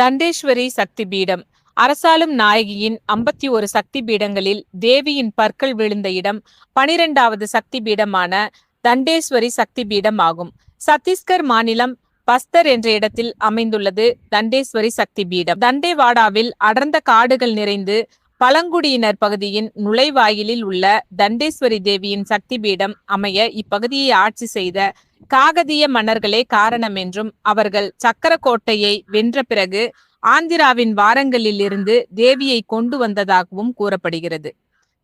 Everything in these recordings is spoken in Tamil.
தண்டேஸ்வரி சக்தி பீடம் அரசாளும் நாயகியின் ஐம்பத்தி ஒரு சக்தி பீடங்களில் தேவியின் பற்கள் விழுந்த இடம் பனிரெண்டாவது சக்தி பீடமான தண்டேஸ்வரி சக்தி பீடம் ஆகும் சத்தீஸ்கர் மாநிலம் பஸ்தர் என்ற இடத்தில் அமைந்துள்ளது தண்டேஸ்வரி சக்தி பீடம் தண்டேவாடாவில் அடர்ந்த காடுகள் நிறைந்து பழங்குடியினர் பகுதியின் நுழைவாயிலில் உள்ள தண்டேஸ்வரி தேவியின் சக்தி பீடம் அமைய இப்பகுதியை ஆட்சி செய்த காகதிய மன்னர்களே காரணம் என்றும் அவர்கள் சக்கரக்கோட்டையை வென்ற பிறகு ஆந்திராவின் வாரங்களில் இருந்து தேவியை கொண்டு வந்ததாகவும் கூறப்படுகிறது.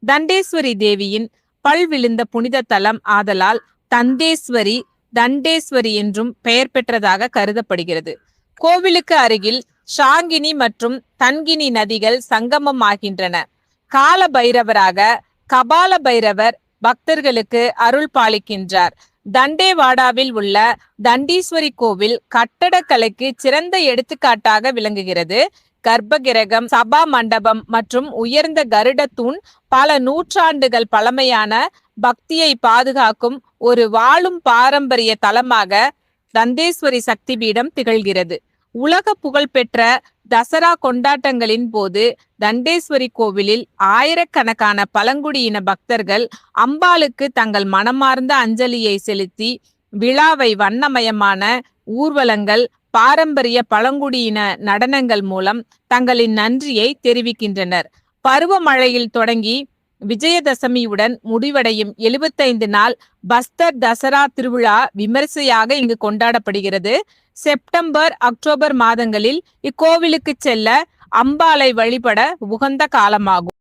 தண்டேஸ்வரி தேவியின் பல் விழுந்த புனித தலம் ஆதலால் தந்தேஸ்வரி தண்டேஸ்வரி என்றும் பெயர் பெற்றதாக கருதப்படுகிறது. கோவிலுக்கு அருகில் ஷாங்கினி மற்றும் தன்கினி நதிகள் சங்கமம் ஆகின்றன கால பைரவராக கபால பைரவர் பக்தர்களுக்கு அருள் பாலிக்கின்றார். தண்டேவாடாவில் உள்ள தண்டீஸ்வரி கோவில் கட்டடக்கலைக்கு சிறந்த எடுத்துக்காட்டாக விளங்குகிறது. கர்ப்பகிரகம் சபா மண்டபம் மற்றும் உயர்ந்த கருட தூண் பல நூற்றாண்டுகள் பழமையான பக்தியை பாதுகாக்கும் ஒரு வாழும் பாரம்பரிய தலமாக தந்தேஸ்வரி சக்தி பீடம் திகழ்கிறது. உலக புகழ்பெற்ற தசரா கொண்டாட்டங்களின் போது தண்டேஸ்வரி கோவிலில் ஆயிரக்கணக்கான பழங்குடியின பக்தர்கள் அம்பாளுக்கு தங்கள் மனமார்ந்த அஞ்சலியை செலுத்தி விழாவை வண்ணமயமான ஊர்வலங்கள் பாரம்பரிய பழங்குடியின நடனங்கள் மூலம் தங்களின் நன்றியை தெரிவிக்கின்றனர். பருவமழையில் தொடங்கி விஜயதசமியுடன் முடிவடையும் எழுபத்தைந்து நாள் பஸ்தர் தசரா திருவிழா விமரிசையாக இங்கு கொண்டாடப்படுகிறது. செப்டம்பர் அக்டோபர் மாதங்களில் இக்கோவிலுக்கு செல்ல அம்பாளை வழிபட உகந்த காலமாகும்.